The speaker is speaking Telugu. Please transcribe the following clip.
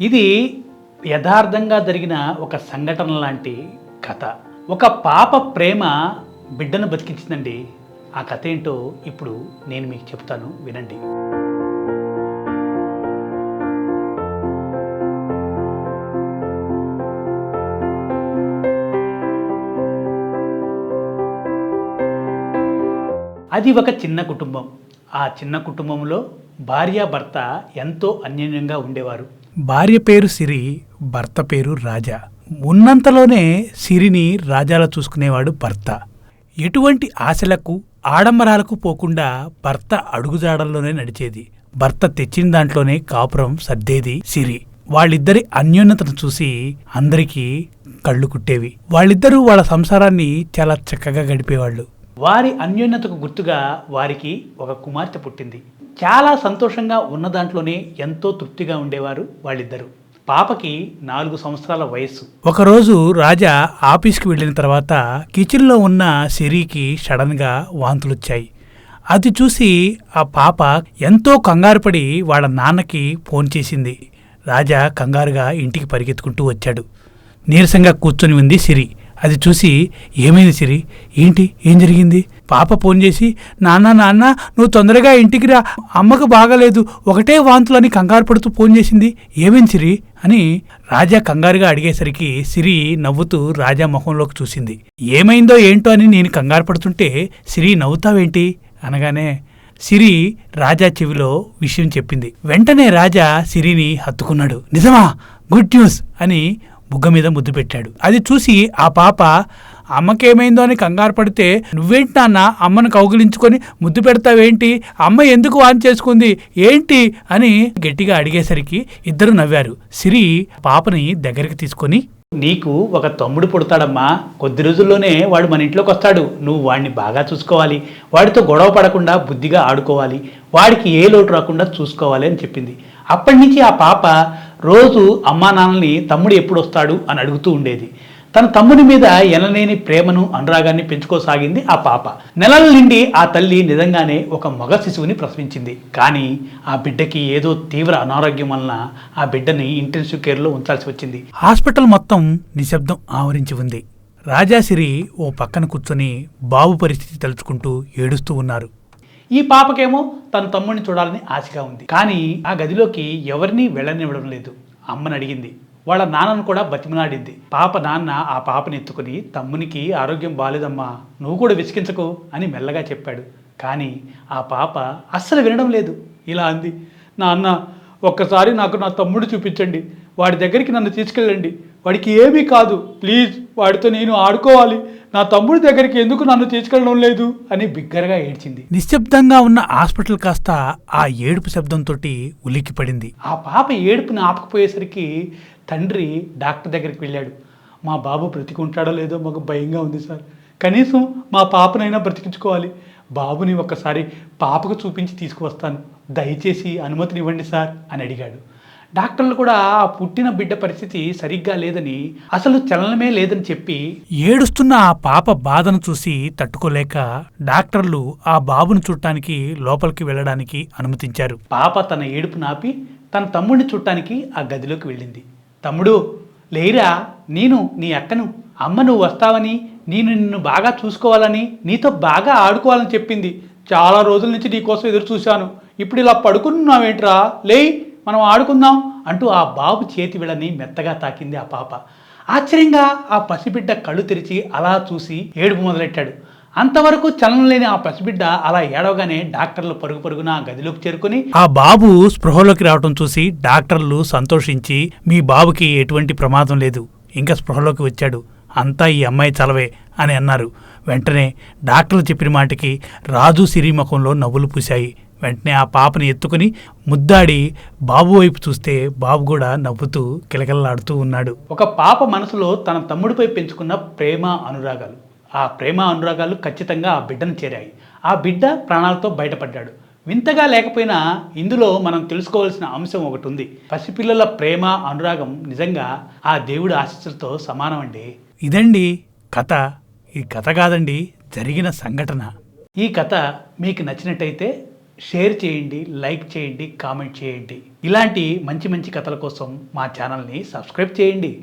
ఇది యథార్థంగా జరిగిన ఒక సంఘటన లాంటి కథ. ఒక పాప ప్రేమ బిడ్డను బతికించిందండి. ఆ కథ ఏంటో ఇప్పుడు నేను మీకు చెప్తాను వినండి. అది ఒక చిన్న కుటుంబం. ఆ చిన్న కుటుంబంలో భార్య భర్త ఎంతో అన్యోన్యంగా ఉండేవారు. భార్య పేరు సిరి భర్త పేరు రాజా. ఉన్నంతలోనే సిరిని రాజాలా చూసుకునేవాడు భర్త. ఎటువంటి ఆశలకు ఆడంబరాలకు పోకుండా భర్త అడుగుజాడల్లోనే నడిచేది. భర్త తెచ్చిన దాంట్లోనే కాపురం సర్దేది సిరి. వాళ్ళిద్దరి అన్యోన్యతను చూసి అందరికీ కళ్ళు కుట్టేవి. వాళ్ళిద్దరూ వాళ్ళ సంసారాన్ని చాలా చక్కగా గడిపేవాళ్ళు. వారి అన్యోన్యతకు గుర్తుగా వారికి ఒక కుమార్తె పుట్టింది. చాలా సంతోషంగా ఉన్న దాంట్లోనే ఎంతో తృప్తిగా ఉండేవారు వాళ్ళిద్దరూ. పాపకి నాలుగు సంవత్సరాల వయస్సు. ఒకరోజు రాజా ఆఫీస్కి వెళ్ళిన తర్వాత కిచెన్లో ఉన్న సిరికి సడన్గా వాంతులొచ్చాయి. అది చూసి ఆ పాప ఎంతో కంగారుపడి వాళ్ళ నాన్నకి ఫోన్ చేసింది. రాజా కంగారుగా ఇంటికి పరిగెత్తుకుంటూ వచ్చాడు. నీరసంగా కూర్చొని ఉంది సిరి. అది చూసి ఏమైంది సిరి? ఏంటి? ఏం జరిగింది? పాప ఫోన్ చేసి నాన్న నాన్న నువ్వు తొందరగా ఇంటికి రా. అమ్మకు బాగలేదు. ఒకటే వాంతులని కంగారు పడుతూ ఫోన్ చేసింది. ఏమైంది సిరి? అని రాజా కంగారుగా అడిగేసరికి సిరి నవ్వుతూ రాజా మొహంలోకి చూసింది. ఏమైందో ఏంటో అని నేను కంగారు పడుతుంటే సిరి నవ్వుతావేంటి? అనగానే సిరి రాజా చెవిలో విషయం చెప్పింది. వెంటనే రాజా సిరిని హత్తుకున్నాడు. నిజమా? గుడ్ న్యూస్ అని బుగ్గ మీద ముద్దు పెట్టాడు. అది చూసి ఆ పాప అమ్మకేమైందో అని కంగారు పడితే నువ్వేంటి నాన్న అమ్మను కౌగిలించుకొని ముద్దు పెడతావేంటి? అమ్మ ఎందుకు వాన్ చేసుకుంది? ఏంటి? అని గట్టిగా అడిగేసరికి ఇద్దరు నవ్వారు. సిరి పాపని దగ్గరికి తీసుకొని నీకు ఒక తమ్ముడు పుడతాడమ్మా. కొద్ది రోజుల్లోనే వాడు మన ఇంట్లోకి వస్తాడు నువ్వు వాడిని బాగా చూసుకోవాలి. వాడితో గొడవ పడకుండా బుద్ధిగా ఆడుకోవాలి. వాడికి ఏ లోటు రాకుండా చూసుకోవాలి అని చెప్పింది. అప్పటి నుంచి ఆ పాప రోజు అమ్మా నాన్నని తమ్ముడు ఎప్పుడు వస్తాడు అని అడుగుతూ ఉండేది. తన తమ్ముని మీద ఎనలేని ప్రేమను అనురాగాన్ని పెంచుకోసాగింది ఆ పాప. నెలల నుండి ఆ తల్లి నిజంగానే ఒక మగ శిశువుని ప్రసవించింది. కానీ ఆ బిడ్డకి ఏదో తీవ్ర అనారోగ్యం వలన ఆ బిడ్డని ఇంటెన్సివ్ కేర్లో ఉంచాల్సి వచ్చింది. హాస్పిటల్ మొత్తం నిశ్శబ్దం ఆవరించి ఉంది. రాజాసిరి ఓ పక్కన కూర్చొని బాబు పరిస్థితి తలుచుకుంటూ ఏడుస్తూ ఉన్నారు. ఈ పాపకేమో తన తమ్ముడిని చూడాలని ఆశగా ఉంది. కానీ ఆ గదిలోకి ఎవరినీ వెళ్ళనివ్వడం లేదు. అమ్మని అడిగింది. వాళ్ళ నాన్నను కూడా బతిమలాడింది. పాప నాన్న ఆ పాపని ఎత్తుకుని తమ్మునికి ఆరోగ్యం బాలేదమ్మా నువ్వు కూడా విసిగించకు అని మెల్లగా చెప్పాడు. కానీ ఆ పాప అస్సలు వినడం లేదు. ఇలా అంది నాన్న ఒక్కసారి నాకు నా తమ్ముడు చూపించండి. వాడి దగ్గరికి నన్ను తీసుకెళ్ళండి. వాడికి ఏమీ కాదు. ప్లీజ్ వాడితో నేను ఆడుకోవాలి. నా తమ్ముడి దగ్గరికి ఎందుకు నన్ను తీసుకెళ్ళడం లేదు? అని బిగ్గరగా ఏడ్చింది. నిశ్శబ్దంగా ఉన్న హాస్పిటల్ కాస్త ఆ ఏడుపు శబ్దంతో ఉలిక్కిపడింది. ఆ పాప ఏడుపుని ఆపకపోయేసరికి తండ్రి డాక్టర్ దగ్గరికి వెళ్ళాడు. మా బాబు బ్రతికుంటాడో లేదో మాకు భయంగా ఉంది సార్. కనీసం మా పాపనైనా బ్రతికించుకోవాలి. బాబుని ఒక్కసారి పాపకు చూపించి తీసుకువస్తాను. దయచేసి అనుమతినివ్వండి సార్ అని అడిగాడు. డాక్టర్లు కూడా ఆ పుట్టిన బిడ్డ పరిస్థితి సరిగ్గా లేదని అసలు చలనమే లేదని చెప్పి ఏడుస్తున్న ఆ పాప బాధను చూసి తట్టుకోలేక డాక్టర్లు ఆ బాబును చూడటానికి లోపలికి వెళ్ళడానికి అనుమతించారు. పాప తన ఏడుపు నాపి తన తమ్ముడిని చూడటానికి ఆ గదిలోకి వెళ్ళింది. తమ్ముడు లేరా నేను నీ అక్కను. అమ్మ నువ్వు వస్తావని నేను నిన్ను బాగా చూసుకోవాలని నీతో బాగా ఆడుకోవాలని చెప్పింది. చాలా రోజుల నుంచి నీకోసం ఎదురు చూశాను. ఇప్పుడు ఇలా పడుకున్నావేంట్రా? లేయ్ మనం ఆడుకుందాం అంటూ ఆ బాబు చేతి విడని మెత్తగా తాకింది ఆ పాప. ఆశ్చర్యంగా ఆ పసిబిడ్డ కళ్ళు తెరిచి అలా చూసి ఏడుపు మొదలెట్టాడు. అంతవరకు చలనం లేని ఆ పసిబిడ్డ అలా ఏడవగానే డాక్టర్లు పరుగు పరుగున గదిలోకి చేరుకుని ఆ బాబు స్పృహలోకి రావటం చూసి డాక్టర్లు సంతోషించి మీ బాబుకి ఎటువంటి ప్రమాదం లేదు ఇంకా స్పృహలోకి వచ్చాడు అంతా ఈ అమ్మాయి చలవే అని అన్నారు. వెంటనే డాక్టర్లు చెప్పిన మాటకి రాజు సిరి ముఖంలో నవ్వులు పూశాయి. వెంటనే ఆ పాపని ఎత్తుకుని ముద్దాడి బాబు వైపు చూస్తే బాబు కూడా నవ్వుతూ కిలకిలలాడుతూ ఉన్నాడు. ఒక పాప మనసులో తన తమ్ముడిపై పెంచుకున్న ప్రేమ అనురాగాలు. ఆ ప్రేమ అనురాగాలు ఖచ్చితంగా ఆ బిడ్డను చేరాయి. ఆ బిడ్డ ప్రాణాలతో బయటపడ్డాడు. వింతగా లేకపోయినా ఇందులో మనం తెలుసుకోవాల్సిన అంశం ఒకటి ఉంది. పసిపిల్లల ప్రేమ అనురాగం నిజంగా ఆ దేవుడి ఆశీస్సులతో సమానం అండి ఇదండి కథ. ఈ కథ కాదండి జరిగిన సంఘటన. ఈ కథ మీకు నచ్చినట్టయితే షేర్ చేయండి లైక్ చేయండి కామెంట్ చేయండి. ఇలాంటి మంచి మంచి కథల కోసం మా ఛానల్ని సబ్స్క్రైబ్ చేయండి.